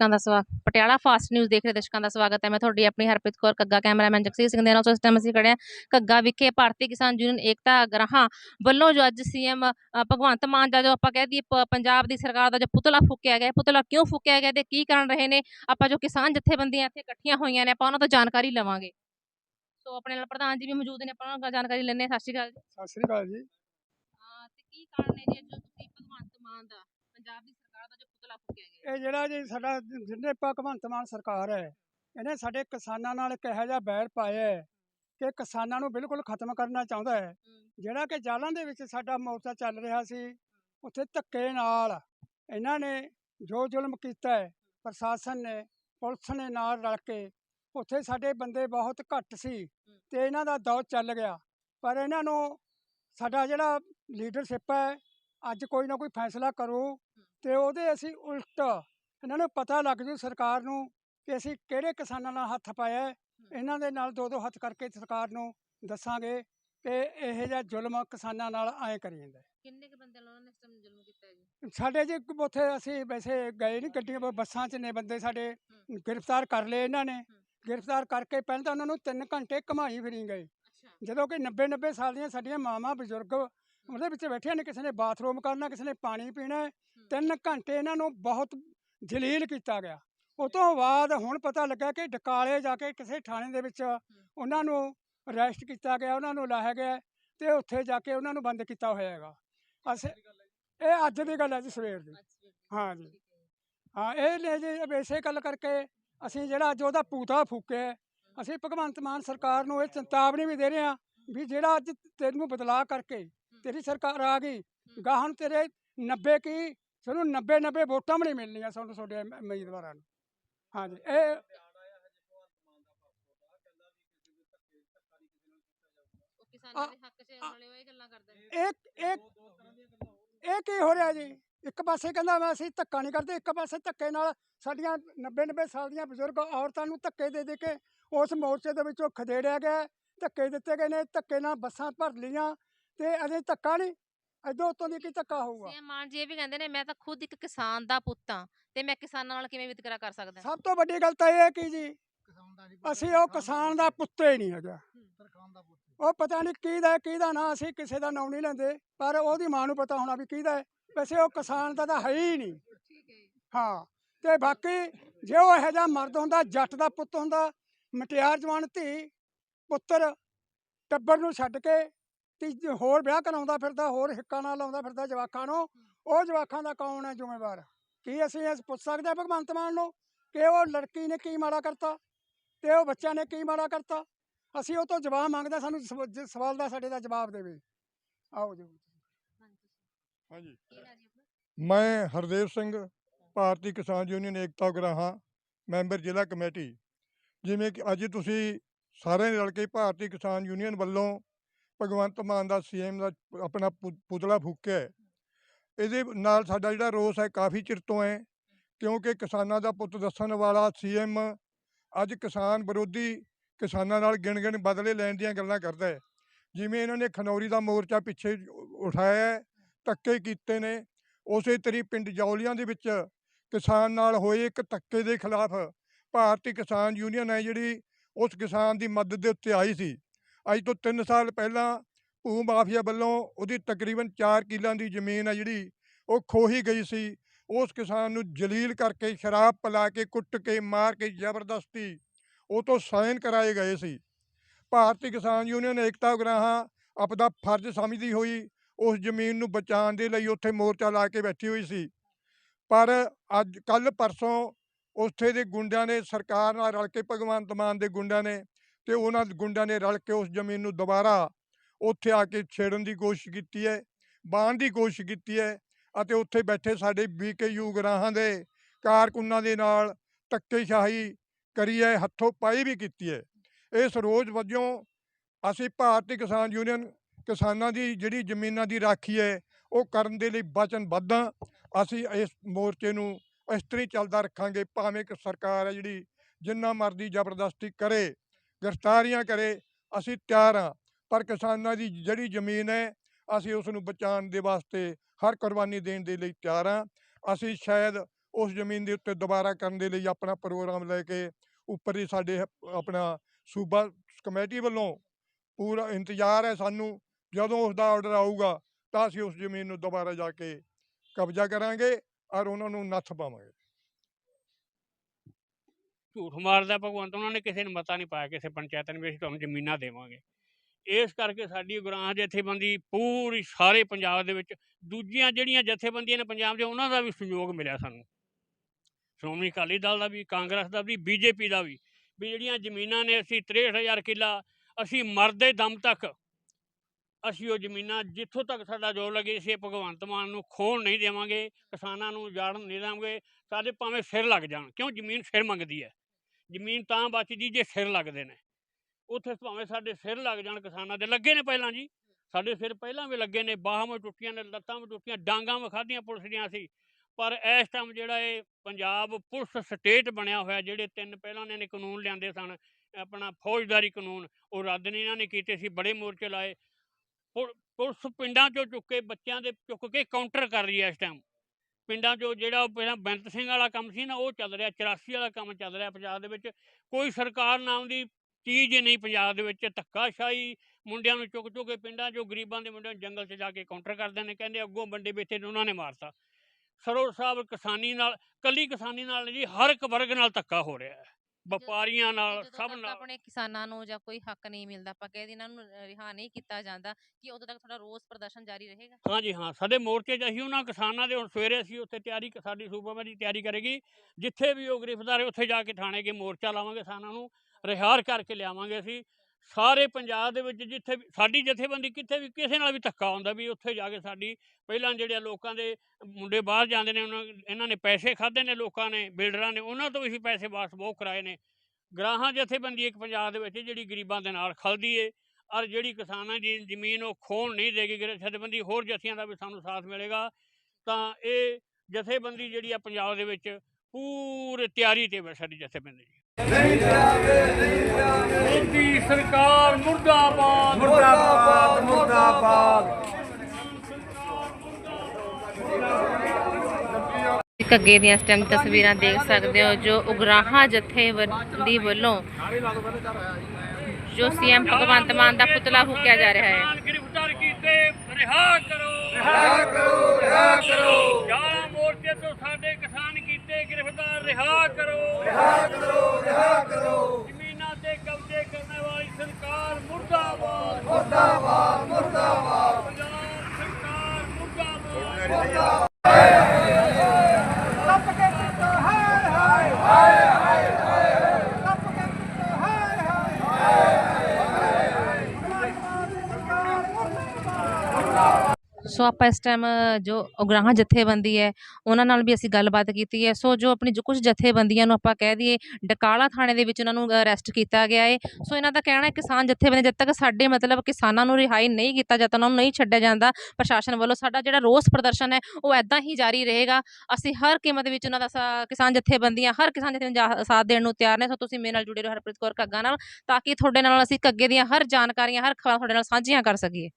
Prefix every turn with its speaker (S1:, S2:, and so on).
S1: ਦਰਸ਼ਕਾਂ ਦਾ ਸਵਾਗਤ Patiala fast news ਦੇਖ ਰਹੇ ਦਰਸ਼ਕਾਂ ਦਾ ਸਵਾਗਤ ਹੈ। ਮੈਂ ਤੁਹਾਡੀ ਆਪਣੀ ਹਰਪ੍ਰੀਤ ਕੌਰ ਕੱਗਾ ਕੈਮਰਾਮੈਨ ਜਗਸੀਰ ਸਿੰਘ ਦੇ ਨਾਲ। ਸੋ ਇਸ ਟਾਈਮ ਅਸੀਂ ਖੜੇ ਹਾਂ ਕੱਗਾ ਵਿਖੇ। ਭਾਰਤੀ ਕਿਸਾਨ ਯੂਨੀਅਨ ਏਕਤਾ ਗਰਾਹਾਂ ਵੱਲੋਂ ਜੋ ਅੱਜ ਸੀਐਮ ਭਗਵੰਤ ਮਾਨ ਦਾ ਜੋ ਆਪਾਂ ਕਹਿ ਦਈਏ ਪੰਜਾਬ ਦੀ ਸਰਕਾਰ ਦਾ ਜੋ ਪੁਤਲਾ ਫੂਕਿਆ ਗਿਆ ਪੁਤਲਾ ਕਿਉਂ ਫੂਕਿਆ ਗਿਆ ਤੇ ਕੀ ਕਾਰਨ ਰਹੇ ਨੇ? ਆਪਾਂ ਜੋ ਕਿਸਾਨ ਜਥੇਬੰਦੀਆਂ ਇੱਥੇ ਇਕੱਠੀਆਂ ਹੋਈਆਂ ਨੇ ਆਪਾਂ ਉਹਨਾਂ ਤੋਂ ਜਾਣਕਾਰੀ ਲਵਾਂਗੇ। ਸੋ ਆਪਣੇ ਨਾਲ ਪ੍ਰਧਾਨ ਜੀ ਵੀ ਮੌਜੂਦ ਨੇ ਆਪਾਂ ਉਹਨਾਂ ਜਾਣਕਾਰੀ ਲੈਣੇ ਸਤਿ ਸ਼੍ਰੀ ਅਕਾਲ ਜੀ।
S2: ਸਤਿ ਸ੍ਰੀ ਅਕਾਲ ਜੀ।
S1: ਤੇ ਕੀ ਕਾਰਨ ਹੈ ਜੀ ਜੋ ਤੁਸੀਂ ਭਗਵੰਤ ਮਾਨ ਦਾ ਪੰਜਾਬ ਦੀ ਗਿਆ
S2: ਇਹ ਜਿਹੜਾ ਜੀ ਸਾਡਾ ਜਿੰਨੇ ਭਗਵੰਤ ਮਾਨ ਸਰਕਾਰ ਹੈ ਇਹਨੇ ਸਾਡੇ ਕਿਸਾਨਾਂ ਨਾਲ ਇੱਕ ਇਹੋ ਜਿਹਾ ਬੈਰ ਪਾਇਆ ਹੈ ਕਿ ਕਿਸਾਨਾਂ ਨੂੰ ਬਿਲਕੁਲ ਖਤਮ ਕਰਨਾ ਚਾਹੁੰਦਾ ਹੈ। ਜਿਹੜਾ ਕਿ ਜਾਲਾਂ ਦੇ ਵਿੱਚ ਸਾਡਾ ਮੋਰਚਾ ਚੱਲ ਰਿਹਾ ਸੀ ਉੱਥੇ ਧੱਕੇ ਨਾਲ ਇਹਨਾਂ ਨੇ ਜੋ ਜ਼ੁਲਮ ਕੀਤਾ ਹੈ ਪ੍ਰਸ਼ਾਸਨ ਨੇ ਪੁਲਿਸ ਨੇ ਨਾਲ ਰਲ ਕੇ ਉੱਥੇ ਸਾਡੇ ਬੰਦੇ ਬਹੁਤ ਘੱਟ ਸੀ ਤੇ ਇਹਨਾਂ ਦਾ ਦੌਰ ਚੱਲ ਗਿਆ। ਪਰ ਇਹਨਾਂ ਨੂੰ ਸਾਡਾ ਜਿਹੜਾ ਲੀਡਰਸ਼ਿਪ ਹੈ ਅੱਜ ਕੋਈ ਨਾ ਕੋਈ ਫੈਸਲਾ ਕਰੂ ਤੇ ਉਹਦੇ ਅਸੀਂ ਉਲਟ ਇਹਨਾਂ ਨੂੰ ਪਤਾ ਲੱਗ ਜੂ ਸਰਕਾਰ ਨੂੰ ਕਿ ਅਸੀਂ ਕਿਹੜੇ ਕਿਸਾਨਾਂ ਨਾਲ ਹੱਥ ਪਾਇਆ ਹੈ। ਇਹਨਾਂ ਦੇ ਨਾਲ ਦੋ ਦੋ ਹੱਥ ਕਰਕੇ ਸਰਕਾਰ ਨੂੰ ਦੱਸਾਂਗੇ ਕਿ ਇਹ ਜਿਹਾ ਜ਼ੁਲਮ ਕਿਸਾਨਾਂ ਨਾਲ ਐਂ ਕਰੀ ਜਾਂਦਾ ਹੈ।
S1: ਕਿੰਨੇ ਕ ਬੰਦੇ ਨਾਲ ਉਹਨਾਂ ਨੇ ਇਸ ਟਾਈਮ ਜ਼ੁਲਮ ਕੀਤਾ ਹੈ ਜੀ?
S2: ਸਾਡੇ ਜੀ ਉੱਥੇ ਅਸੀਂ ਵੈਸੇ ਗਏ ਨਹੀਂ ਗੱਡੀਆਂ ਬ- ਬੱਸਾਂ 'ਚ ਨੇ ਬੰਦੇ ਸਾਡੇ। ਗ੍ਰਿਫਤਾਰ ਕਰ ਲਏ ਇਹਨਾਂ ਨੇ। ਗ੍ਰਿਫਤਾਰ ਕਰਕੇ ਪਹਿਲਾਂ ਤਾਂ ਉਹਨਾਂ ਨੂੰ 3 ਘੰਟੇ ਘਮਾਈ ਫਿਰੀ ਗਏ।
S1: ਅੱਛਾ।
S2: ਜਦੋਂ ਕਿ 90 90 ਸਾਲ ਦੀਆਂ ਸਾਡੀਆਂ ਮਾਵਾਂ ਬਜ਼ੁਰਗ ਉਹਦੇ ਵਿੱਚ ਬੈਠੇ ਨੇ ਕਿਸੇ ਨੇ ਬਾਥਰੂਮ ਕਰਨਾ ਕਿਸੇ ਨੇ ਪਾਣੀ ਪੀਣਾ। ਹੈ। ਤਿੰਨ ਘੰਟੇ ਇਹਨਾਂ ਨੂੰ ਬਹੁਤ ਜਲੀਲ ਕੀਤਾ ਗਿਆ। ਉਸ ਤੋਂ ਬਾਅਦ ਹੁਣ ਪਤਾ ਲੱਗਾ ਕਿ ਡਕਾਲੇ ਜਾ ਕੇ ਕਿਸੇ ਥਾਣੇ ਦੇ ਵਿੱਚ ਉਹਨਾਂ ਨੂੰ ਅਰੈਸਟ ਕੀਤਾ ਗਿਆ ਉਹਨਾਂ ਨੂੰ ਲਾਇਆ ਗਿਆ ਤੇ ਉੱਥੇ ਜਾ ਕੇ ਉਹਨਾਂ ਨੂੰ ਬੰਦ ਕੀਤਾ ਹੋਇਆ ਹੈਗਾ। ਅਸੀਂ ਇਹ ਅੱਜ ਦੀ ਗੱਲ ਹੈ ਜੀ ਸਵੇਰ ਦੀ। ਹਾਂ। ਜੀ। ਹਾਂ ਇਹ ਲੈ ਜੀ ਇਸੇ ਗੱਲ ਕਰਕੇ ਅਸੀਂ ਜਿਹੜਾ ਅੱਜ ਉਹਦਾ ਪੂਤਾ ਫੂਕਿਆ ਅਸੀਂ ਭਗਵੰਤ ਮਾਨ ਸਰਕਾਰ ਨੂੰ ਇਹ ਚੇਤਾਵਨੀ ਵੀ ਦੇ ਰਹੇ ਹਾਂ ਵੀ ਜਿਹੜਾ ਅੱਜ ਤੈਨੂੰ ਬਦਲਾਅ ਕਰਕੇ ਤੇਰੀ ਸਰਕਾਰ ਆ ਗਈ ਗਾਹਾਂ ਨੂੰ ਤੇਰੇ 90 ਕੀ ਸਾਨੂੰ 90 90 ਵੋਟਾਂ ਵੀ ਨਹੀਂ ਮਿਲਣੀਆਂ ਸਾਨੂੰ ਤੁਹਾਡੇ ਉਮ- ਉਮੀਦਵਾਰਾਂ ਨੂੰ। ਹਾਂਜੀ ਇਹ
S1: ਉਹ ਕਿਸਾਨਾਂ
S2: ਆ-
S1: ਦੇ ਹੱਕ 'ਚ ਆਉਣ ਵਾਲੇ ਉਹ ਇਹ ਗੱਲਾਂ ਕਰਦਾ ਹੈ
S2: ਇਹ ਇਹ ਇਹ ਕੀ ਹੋ ਰਿਹਾ ਜੀ? ਇੱਕ ਪਾਸੇ ਕਹਿੰਦਾ ਮੈਂ ਅਸੀਂ ਧੱਕਾ ਨਹੀਂ ਕਰਦੇ ਇੱਕ ਪਾਸੇ ਧੱਕੇ ਨਾਲ ਸਾਡੀਆਂ 90 90 ਸਾਲ ਦੀਆਂ ਬਜ਼ੁਰਗ ਔਰਤਾਂ ਨੂੰ ਧੱਕੇ ਦੇ ਦੇ ਕੇ ਉਸ ਮੋਰਚੇ ਦੇ ਵਿੱਚੋਂ ਖਦੇੜਿਆ ਗਿਆ ਧੱਕੇ ਦਿੱਤੇ ਗਏ ਨੇ ਧੱਕੇ ਨਾਲ ਬੱਸਾਂ ਭਰ ਲਈਆਂ ਤੇ ਅਜੇ ਧੱਕਾ ਨਹੀਂ। ਇਦੋਂ ਉਤੋਂ ਦੀ ਕੀ ਧੱਕਾ ਹੋਊਗਾ?
S1: ਸੀਐਮ ਮਾਨ ਜੀ ਇਹ ਵੀ ਕਹਿੰਦੇ ਨੇ ਮੈਂ ਤਾਂ ਖੁਦ ਇੱਕ ਕਿਸਾਨ ਦਾ ਪੁੱਤ ਹਾਂ ਤੇ ਮੈਂ ਕਿਸਾਨਾਂ ਨਾਲ ਕਿਵੇਂ ਵਿਤਕਰਾ ਕਰ ਸਕਦਾ।
S2: ਸਭ ਤੋਂ ਵੱਡੀ ਗੱਲ ਤਾਂ ਇਹ ਹੈ ਕਿ ਜੀ ਅਸੀਂ ਉਹ ਕਿਸਾਨ ਦਾ ਪੁੱਤ। ਹੀ ਨਹੀਂ ਹੈਗਾ। ਉਹ ਪਤਾ ਨਹੀਂ ਕਿਹਦਾ ਹੈ, ਕਿਹਦਾ ਨਾ ਅਸੀਂ ਕਿਸੇ ਦਾ ਨਾਮ ਨਹੀਂ ਲੈਂਦੇ ਪਰ ਉਹਦੀ ਮਾਂ ਨੂੰ ਪਤਾ ਹੋਣਾ ਵੀ ਕਿਹਦਾ ਹੈ। ਵੈਸੇ ਉਹ ਕਿਸਾਨ ਦਾ ਤਾਂ ਹੈ ਹੀ ਨਹੀਂ। ਹਾਂ ਤੇ ਬਾਕੀ ਜੇ ਉਹ ਇਹੋ ਜਿਹਾ ਮਰਦ ਹੁੰਦਾ ਜੱਟ ਦਾ ਪੁੱਤ ਹੁੰਦਾ ਮਟਿਆਰ ਜਵਾਨ ਧੀ ਪੁੱਤਰ ਟੱਬਰ ਨੂੰ ਛੱਡ ਕੇ ਤੀ ਹੋਰ ਵਿਆਹ ਕਰਾਉਂਦਾ ਫਿਰਦਾ ਹੋਰ ਹਿੱਕਾਂ ਨਾਲ ਲਾਉਂਦਾ ਫਿਰਦਾ ਜਵਾਕਾਂ ਨੂੰ ਉਹ ਜਵਾਕਾਂ ਦਾ ਕੌਣ ਹੈ ਜ਼ਿੰਮੇਵਾਰ? ਕੀ ਅਸੀਂ ਇਸ ਪੁੱਛ ਸਕਦੇ ਹਾਂ ਭਗਵੰਤ ਮਾਨ ਨੂੰ ਕਿ ਉਹ ਲੜਕੀ ਨੇ ਕੀ ਮਾੜਾ ਕਰਤਾ ਤੇ ਉਹ ਬੱਚਿਆਂ ਨੇ ਕੀ ਮਾੜਾ ਕਰਤਾ? ਅਸੀਂ ਉਹ ਤੋਂ ਜਵਾਬ ਮੰਗਦੇ ਹਾਂ, ਸਾਨੂੰ ਸਵਾਲ ਦਾ ਸਾਡੇ ਦਾ ਜਵਾਬ ਦੇਵੇ। ਆਓ ਜੀ।
S3: ਹਾਂਜੀ? ਮੈਂ ਹਰਦੇਵ ਸਿੰਘ ਭਾਰਤੀ ਕਿਸਾਨ ਯੂਨੀਅਨ ਏਕਤਾ ਗਰਾਹਾਂ ਮੈਂਬਰ ਜ਼ਿਲ੍ਹਾ ਕਮੇਟੀ। ਜਿਵੇਂ ਕਿ ਅੱਜ ਤੁਸੀਂ ਸਾਰਿਆਂ ਨੇ ਰਲ ਕੇ ਭਾਰਤੀ ਕਿਸਾਨ ਯੂਨੀਅਨ ਵੱਲੋਂ ਭਗਵੰਤ ਮਾਨ ਦਾ ਸੀਐਮ ਦਾ ਆਪਣਾ ਪੁ- ਪੁਤਲਾ ਫੂਕਿਆ ਇਹਦੇ ਨਾਲ ਸਾਡਾ ਜਿਹੜਾ ਰੋਸ ਹੈ, ਕਾਫੀ ਚਿਰ ਤੋਂ ਹੈ, ਕਿਉਂਕਿ ਕਿਸਾਨਾਂ ਦਾ ਪੁੱਤ ਦੱਸਣ ਵਾਲਾ ਸੀਐਮ ਅੱਜ ਕਿਸਾਨ ਵਿਰੋਧੀ ਕਿਸਾਨਾਂ ਨਾਲ ਗਿਣ ਗਿਣ ਬਦਲੇ ਲੈਣ ਦੀਆਂ ਗੱਲਾਂ ਕਰਦਾ ਹੈ। ਜਿਵੇਂ ਇਹਨਾਂ ਨੇ ਖਨੌਰੀ ਦਾ ਮੋਰਚਾ ਪਿੱਛੇ ਉਠਾਇਆ ਹੈ, ਧੱਕੇ ਕੀਤੇ ਨੇ। ਉਸੇ ਤਰੀ ਪਿੰਡ ਜੌਲੀਆਂ ਦੇ ਵਿੱਚ ਕਿਸਾਨ ਨਾਲ ਹੋਏ ਇੱਕ ਧੱਕੇ ਦੇ ਖਿਲਾਫ ਭਾਰਤੀ ਕਿਸਾਨ ਯੂਨੀਅਨ ਹੈ, ਜਿਹੜੀ ਉਸ ਕਿਸਾਨ ਦੀ ਮਦਦ ਦੇ ਉੱਤੇ ਆਈ ਸੀ। ਅੱਜ ਤੋਂ 3 ਸਾਲ ਪਹਿਲਾਂ ਭੂ ਮਾਫੀਆ ਵੱਲੋਂ ਉਹਦੀ ਤਕਰੀਬਨ 4 ਕਿੱਲਾਂ ਦੀ ਜ਼ਮੀਨ ਆ ਜਿਹੜੀ, ਉਹ ਖੋਹੀ ਗਈ ਸੀ। ਉਸ ਕਿਸਾਨ ਨੂੰ ਜਲੀਲ ਕਰਕੇ ਸ਼ਰਾਬ ਪਿਲਾ ਕੇ, ਕੁੱਟ ਕੇ, ਮਾਰ ਕੇ ਜ਼ਬਰਦਸਤੀ ਉਹ ਤੋਂ ਸਾਈਨ ਕਰਾਏ ਗਏ ਸੀ। ਭਾਰਤੀ ਕਿਸਾਨ ਯੂਨੀਅਨ ਏਕਤਾ ਉਗਰਾਹਾਂ ਆਪਦਾ ਫਰਜ਼ ਸਮਝਦੀ ਹੋਈ ਉਸ ਜ਼ਮੀਨ ਨੂੰ ਬਚਾਉਣ ਦੇ ਲਈ ਉੱਥੇ ਮੋਰਚਾ ਲਾ ਕੇ ਬੈਠੀ ਹੋਈ ਸੀ। ਪਰ ਅੱਜ ਕੱਲ ਪਰਸੋਂ ਉੱਥੇ ਦੇ ਗੁੰਡਿਆਂ ਨੇ, ਸਰਕਾਰ ਨਾਲ ਰਲ ਕੇ ਭਗਵੰਤ ਮਾਨ ਦੇ ਗੁੰਡਿਆਂ ਨੇ ਤੇ ਉਹਨਾਂ ਦੇ ਗੁੰਡਿਆਂ ਨੇ ਰਲ ਕੇ ਉਸ ਜ਼ਮੀਨ ਨੂੰ ਦੁਬਾਰਾ ਉੱਥੇ ਆ ਕੇ ਛੇੜਨ ਦੀ ਕੋਸ਼ਿਸ਼ ਕੀਤੀ ਹੈ ਬਾਣ ਦੀ ਕੋਸ਼ਿਸ਼ ਕੀਤੀ ਹੈ ਅਤੇ ਉੱਥੇ ਬੈਠੇ ਸਾਡੇ ਬੀਕੇਯੂ ਗਰਾਹਾਂ ਦੇ ਕਾਰਕੁਨਾਂ ਦੇ ਨਾਲ ਧੱਕੇਸ਼ਾਹੀ ਕਰੀ ਹੈ, ਹੱਥੋਂ ਪਾਈ ਵੀ ਕੀਤੀ ਹੈ। ਇਸ ਰੋਜ਼ ਵਜੋਂ ਅਸੀਂ ਭਾਰਤੀ ਕਿਸਾਨ ਯੂਨੀਅਨ ਕਿਸਾਨਾਂ ਦੀ ਜਿਹੜੀ ਜ਼ਮੀਨਾਂ ਦੀ ਰਾਖੀ ਹੈ, ਉਹ ਕਰਨ ਦੇ ਲਈ ਵਚਨਬੱਧ ਹਾਂ। ਅਸੀਂ ਇਸ ਮੋਰਚੇ ਨੂੰ ਇਸ ਤਰ੍ਹਾਂ ਹੀ ਚੱਲਦਾ ਰੱਖਾਂਗੇ, ਭਾਵੇਂ ਕਿ ਸਰਕਾਰ ਹੈ ਜਿਹੜੀ ਜਿੰਨਾ ਮਰਜ਼ੀ ਜ਼ਬਰਦਸਤੀ ਕਰੇ। ਗ੍ਰਿਫਤਾਰੀਆਂ ਕਰੇ, ਅਸੀਂ ਤਿਆਰ ਹਾਂ। ਪਰ ਕਿਸਾਨਾਂ ਦੀ ਜਿਹੜੀ ਜ਼ਮੀਨ ਹੈ, ਅਸੀਂ ਉਸ ਨੂੰ ਬਚਾਉਣ ਦੇ ਵਾਸਤੇ ਹਰ ਕੁਰਬਾਨੀ ਦੇਣ ਦੇ ਲਈ ਤਿਆਰ ਹਾਂ। ਅਸੀਂ ਸ਼ਾਇਦ ਉਸ ਜ਼ਮੀਨ ਦੇ ਉੱਤੇ ਦੁਬਾਰਾ ਕਰਨ ਦੇ ਲਈ ਆਪਣਾ ਪ੍ਰੋਗਰਾਮ ਲੈ ਕੇ ਉੱਪਰ ਹੀ ਸਾਡੇ ਆਪਣਾ ਸੂਬਾ ਕਮੇਟੀ ਵੱਲੋਂ ਪੂਰਾ ਇੰਤਜ਼ਾਰ ਹੈ ਸਾਨੂੰ, ਜਦੋਂ ਉਸ ਦਾ ਆਰਡਰ ਆਊਗਾ, ਤਾਂ ਅਸੀਂ ਉਸ ਜ਼ਮੀਨ ਨੂੰ ਦੁਬਾਰਾ ਜਾ ਕੇ ਕਬਜ਼ਾ ਕਰਾਂਗੇ ਔਰ ਉਹਨਾਂ ਨੂੰ ਨੱਥ ਪਾਵਾਂਗੇ।
S4: ਝੂਠ ਮਾਰਦਾ ਭਗਵੰਤ, ਉਹਨਾਂ ਨੇ ਕਿਸੇ ਨੂੰ ਮਤਾ ਨਹੀਂ ਪਾਇਆ, ਕਿਸੇ ਪੰਚਾਇਤ ਨੂੰ ਵੀ ਅਸੀਂ ਤੁਹਾਨੂੰ ਜ਼ਮੀਨਾਂ ਦੇਵਾਂਗੇ। ਇਸ ਕਰਕੇ ਸਾਡੀ ਗੁਰਾਂ ਜਥੇਬੰਦੀ ਪੂਰੀ ਸਾਰੇ ਪੰਜਾਬ ਦੇ ਵਿੱਚ, ਦੂਜੀਆਂ ਜਿਹੜੀਆਂ ਜਥੇਬੰਦੀਆਂ ਨੇ ਪੰਜਾਬ ਦੇ, ਉਹਨਾਂ ਦਾ ਵੀ ਸਹਿਯੋਗ ਮਿਲਿਆ ਸਾਨੂੰ। ਸ਼੍ਰੋਮਣੀ ਅਕਾਲੀ ਦਲ ਦਾ ਵੀ, ਕਾਂਗਰਸ ਦਾ ਵੀ, ਬੀਜੇਪੀ ਦਾ ਵੀ ਵੀ ਜਿਹੜੀਆਂ ਜ਼ਮੀਨਾਂ ਨੇ ਅਸੀਂ 63000 ਕਿੱਲਾ, ਅਸੀਂ ਮਰਦੇ ਦਮ ਤੱਕ, ਅਸੀਂ ਉਹ ਜ਼ਮੀਨਾਂ ਜਿੱਥੋਂ ਤੱਕ ਸਾਡਾ ਜੋਰ ਲੱਗੇ, ਅਸੀਂ ਇਹ ਭਗਵੰਤ ਮਾਨ ਨੂੰ ਖੋਣ ਨਹੀਂ ਦੇਵਾਂਗੇ, ਕਿਸਾਨਾਂ ਨੂੰ ਉਜਾੜਨ ਨਹੀਂ ਦੇਵਾਂਗੇ, ਸਾਡੇ ਭਾਵੇਂ ਸਿਰ ਲੱਗ ਜਾਣ, ਕਿਉਂ ਜ਼ਮੀਨ ਸਿਰ ਮੰਗਦੀ ਹੈ? ਜ਼ਮੀਨ ਤਾਂ ਬਚਦੀ ਜੇ ਸਿਰ ਲੱਗਦੇ ਨੇ। ਉੱਥੇ ਭਾਵੇਂ ਸਾਡੇ ਸਿਰ ਲੱਗ ਜਾਣ ਕਿਸਾਨਾਂ ਦੇ, ਲੱਗੇ ਨੇ ਪਹਿਲਾਂ ਜੀ। ਸਾਡੇ ਸਿਰ ਪਹਿਲਾਂ ਵੀ ਲੱਗੇ ਨੇ, ਬਾਹਾਂ ਵੀ ਟੁੱਟੀਆਂ ਨੇ, ਲੱਤਾਂ ਵੀ ਟੁੱਟੀਆਂ, ਡਾਂਗਾਂ ਵੀ ਖਾਧੀਆਂ ਪੁਲਿਸ ਦੀਆਂ ਸੀ। ਪਰ ਇਸ ਟਾਈਮ ਜਿਹੜਾ ਇਹ ਪੰਜਾਬ ਪੁਲਿਸ ਸਟੇਟ ਬਣਿਆ ਹੋਇਆ, ਜਿਹੜੇ ਤਿੰਨ ਪਹਿਲਾਂ ਇਹਨਾਂ ਨੇ ਕਾਨੂੰਨ ਲਿਆਂਦੇ ਸਨ, ਆਪਣਾ ਫੌਜਦਾਰੀ ਕਾਨੂੰਨ, ਉਹ ਰੱਦ ਨਹੀਂ ਇਹਨਾਂ ਨੇ ਕੀਤੇ ਸੀ, ਬੜੇ ਮੋਰਚੇ ਲਾਏ। ਪੁਲ- ਪੁਲਿਸ ਪਿੰਡਾਂ ਚੋਂ ਚੁੱਕ ਕੇ ਬੱਚਿਆਂ ਦੇ ਚੁੱਕ ਕੇ ਕਾਊਂਟਰ ਕਰ ਰਹੀ ਹੈ ਇਸ ਟਾਈਮ ਪਿੰਡਾਂ 'ਚੋਂ ਜਿਹੜਾ ਉਹ ਪਹਿਲਾਂ ਬੈਂਤ ਸਿੰਘ ਵਾਲਾ ਕੰਮ ਸੀ ਨਾ, ਉਹ ਚੱਲ ਰਿਹਾ 84 ਵਾਲਾ ਕੰਮ ਚੱਲ ਰਿਹਾ ਪੰਜਾਬ ਦੇ ਵਿੱਚ। ਕੋਈ ਸਰਕਾਰ ਨਾਮ ਦੀ ਚੀਜ਼ ਨਹੀਂ ਪੰਜਾਬ ਦੇ ਵਿੱਚ, ਧੱਕਾਸ਼ਾਹੀ, ਮੁੰਡਿਆਂ ਨੂੰ ਚੁੱਕ ਚੁੱਕ ਕੇ ਪਿੰਡਾਂ 'ਚੋਂ, ਗਰੀਬਾਂ ਦੇ ਮੁੰਡਿਆਂ ਨੂੰ ਜੰਗਲ 'ਚ ਜਾ ਕੇ ਕਾਊਂਟਰ ਕਰਦੇ ਨੇ, ਕਹਿੰਦੇ ਅੱਗੋਂ ਬੰਦੇ ਬੇਚੇ ਨੇ, ਉਹਨਾਂ ਨੇ ਮਾਰਤਾ। ਸਰੋਰ ਸਾਹਿਬ ਕਿਸਾਨੀ ਨਾਲ, ਕੱਲੀ ਕਿਸਾਨੀ ਨਾਲ ਜੀ, ਹਰ ਇੱਕ ਵਰਗ ਨਾਲ ਧੱਕਾ ਹੋ ਰਿਹਾ ਹੈ। ਵਪਾਰੀਆਂ ਨਾਲ
S1: ਜਦੋਂ
S4: ਸਭ
S1: ਤੱਕ
S4: ਨਾਲ।
S1: ਆਪਣੇ ਕਿਸਾਨਾਂ ਨੂੰ ਜਾਂ ਕੋਈ ਹੱਕ ਨਹੀਂ ਮਿਲਦਾ ਆਪਾਂ ਕਹਿੰਦੇ ਇਹਨਾਂ ਨੂੰ ਰਿਹਾ ਨਹੀਂ ਕੀਤਾ ਜਾਂਦਾ ਕਿ ਉਦੋਂ ਤੱਕ ਤੁਹਾਡਾ ਰੋਸ ਪ੍ਰਦਰਸ਼ਨ ਜਾਰੀ ਰਹੇਗਾ।
S4: ਹਾਂਜੀ ਹਾਂ ਸਾਡੇ ਮੋਰਚੇ 'ਚ ਅਸੀਂ ਉਹਨਾਂ ਕਿਸਾਨਾਂ ਦੇ ਹੁਣ ਸਵੇਰੇ ਅਸੀਂ ਉੱਥੇ ਤਿਆਰੀ ਸਾਡੀ ਸੂਬਾਵਾਰੀ ਤਿਆਰੀ ਕਰੇਗੀ ਜਿੱਥੇ ਵੀ ਉਹ ਗ੍ਰਿਫਤਾਰ ਹੈ ਉੱਥੇ ਜਾ ਕੇ ਥਾਣੇ ਕੇ ਮੋਰਚਾ ਲਾਵਾਂਗੇ ਕਿਸਾਨਾਂ ਨੂੰ ਰਿਹਾਰ ਕਰਕੇ ਲਿਆਵਾਂਗੇ ਅਸੀਂ। ਸਾਰੇ ਪੰਜਾਬ ਦੇ ਵਿੱਚ ਜਿੱਥੇ ਵੀ, ਸਾਡੀ ਜਥੇਬੰਦੀ ਕਿੱਥੇ ਵੀ, ਕਿਸੇ ਨਾਲ ਵੀ ਧੱਕਾ ਹੁੰਦਾ ਵੀ ਉੱਥੇ ਜਾ ਕੇ ਸਾਡੀ, ਪਹਿਲਾਂ ਜਿਹੜੇ ਲੋਕਾਂ ਦੇ ਮੁੰਡੇ ਬਾਹਰ ਜਾਂਦੇ ਨੇ, ਉਹਨਾਂ, ਇਹਨਾਂ ਨੇ ਪੈਸੇ ਖਾਦੇ ਨੇ ਲੋਕਾਂ ਨੇ, ਬਿਲਡਰਾਂ ਨੇ, ਉਹਨਾਂ ਤੋਂ ਵੀ ਅਸੀਂ ਪੈਸੇ ਵਾਪਸ ਬਹੁਤ ਕਰਾਏ ਨੇ। ਗ੍ਰਾਹਾਂ ਜਥੇਬੰਦੀ ਇੱਕ ਪੰਜਾਬ ਦੇ ਵਿੱਚ ਜਿਹੜੀ ਗਰੀਬਾਂ ਦੇ ਨਾਲ ਖਲਦੀ ਏ, ਔਰ ਜਿਹੜੀ ਕਿਸਾਨਾਂ ਦੀ ਜ਼ਮੀਨ ਉਹ ਖੋਣ ਨਹੀਂ ਦੇਗੀ ਜਥੇਬੰਦੀ ਹੋਰ ਜਥਿਆਂ ਦਾ ਵੀ ਸਾਨੂੰ ਸਾਥ ਮਿਲੇਗਾ। ਤਾਂ ਇਹ ਜਥੇਬੰਦੀ ਜਿਹੜੀ ਆ ਪੰਜਾਬ ਦੇ ਵਿੱਚ ਪੂਰੇ ਤਿਆਰੀ ਤੇ ਵਾ ਸਾਡੀ ਜਥੇਬੰਦੀ। ਮੋਦੀ ਸਰਕਾਰ ਮੁਰਦਾਬਾਦ।
S5: ਮੁਰਦਾਬਾਦ ਮੁਰਦਾਬਾਦ।
S1: ਘੱਗੇ ਦੀਆਂ ਇਸ ਟਾਈਮ ਤਸਵੀਰਾਂ ਦੇਖ ਸਕਦੇ ਹੋ ਜੋ ਉਗਰਾਹਾਂ ਜਥੇਬੰਦੀ ਵੱਲੋਂ ਜੋ ਸੀਐਮ ਭਗਵੰਤ ਮਾਨ ਦਾ ਪੁਤਲਾ ਫੂਕਿਆ ਜਾ ਰਿਹਾ ਹੈ।
S4: ਕਿਸਾਨ ਗ੍ਰਿਫਤਾਰ ਕੀਤੇ ਰਿਹਾ ਕਰੋ।
S5: ਰਿਹਾ ਕਰੋ ਰਿਹਾ ਕਰੋ।
S4: ਯਾਰਾਂ ਮੋਰਚੇ ਤੋਂ ਸਾਡੇ ਕਿਸਾਨ ਕੀਤੇ ਗ੍ਰਿਫਤਾਰ ਰਿਹਾ ਕਰੋ।
S5: ਰਿਹਾ ਕਰੋ ਰਿਹਾ ਕਰੋ।
S4: ਜ਼ਮੀਨਾਂ ਤੇ ਕਬਜ਼ੇ ਕਰਨ ਵਾਲੀ ਸਰਕਾਰ ਮੁਰਦਾਬਾਦ
S5: ਮੁਰਦਾਬਾਦ ਮੁਰਦਾਬਾਦ
S4: ਪੰਜਾਬ ਸਰਕਾਰ ਮੁਰਦਾਬਾਦ
S1: ਸੋ ਆਪਾਂ ਇਸ ਟਾਈਮ ਜੋ ਉਗਰਾਹਾਂ ਜਥੇਬੰਦੀ ਹੈ, ਉਹਨਾਂ ਨਾਲ ਵੀ ਅਸੀਂ ਗੱਲਬਾਤ ਕੀਤੀ ਹੈ। ਸੋ ਜੋ ਆਪਣੀ ਜੋ ਕੁਝ ਜਥੇਬੰਦੀਆਂ ਨੂੰ ਆਪਾਂ ਕਹਿ ਦਈਏ, ਡਕਾਲਾ ਥਾਣੇ ਦੇ ਵਿੱਚ ਉਹਨਾਂ ਨੂੰ ਅਰੈਸਟ ਕੀਤਾ ਗਿਆ ਹੈ ਸੋ ਇਹਨਾਂ ਦਾ ਕਹਿਣਾ ਹੈ, ਕਿਸਾਨ ਜਥੇਬੰਦੀ ਜਦ ਤੱਕ ਸਾਡੇ ਮਤਲਬ ਕਿਸਾਨਾਂ ਨੂੰ ਰਿਹਾਈ ਨਹੀਂ ਕੀਤਾ ਜਾਂਦਾ, ਉਹਨਾਂ ਨੂੰ ਨਹੀਂ ਛੱਡਿਆ ਜਾਂਦਾ, ਪ੍ਰਸ਼ਾਸਨ ਵੱਲੋਂ ਸਾਡਾ ਜਿਹੜਾ ਰੋਸ ਪ੍ਰਦਰਸ਼ਨ ਹੈ, ਉਹ ਐਦਾਂ ਹੀ ਜਾਰੀ ਰਹੇਗਾ। ਅਸੀਂ ਹਰ ਕੀਮਤ ਵਿੱਚ ਉਹਨਾਂ ਦਾ ਸਾ- ਕਿਸਾਨ ਜਥੇਬੰਦੀਆਂ, ਹਰ ਕਿਸਾਨ ਜਥੇਬੰਦੀਆਂ ਸਾਥ ਦੇਣ ਨੂੰ ਤਿਆਰ ਨੇ। ਸੋ ਤੁਸੀਂ ਮੇਰੇ ਨਾਲ ਜੁੜੇ ਰਹੋ ਹਰਪ੍ਰੀਤ ਕੌਰ ਘੱਗਾ ਨਾਲ, ਤਾਂ ਕਿ ਤੁਹਾਡੇ ਨਾਲ ਅਸੀਂ ਘੱਗੇ ਦੀਆਂ ਹਰ ਜਾਣਕਾਰੀਆਂ, ਹਰ ਖਬਰਾਂ ਤੁਹਾਡੇ ਨਾਲ ਸਾਂਝੀਆਂ ਕਰ ਸਕੀਏ।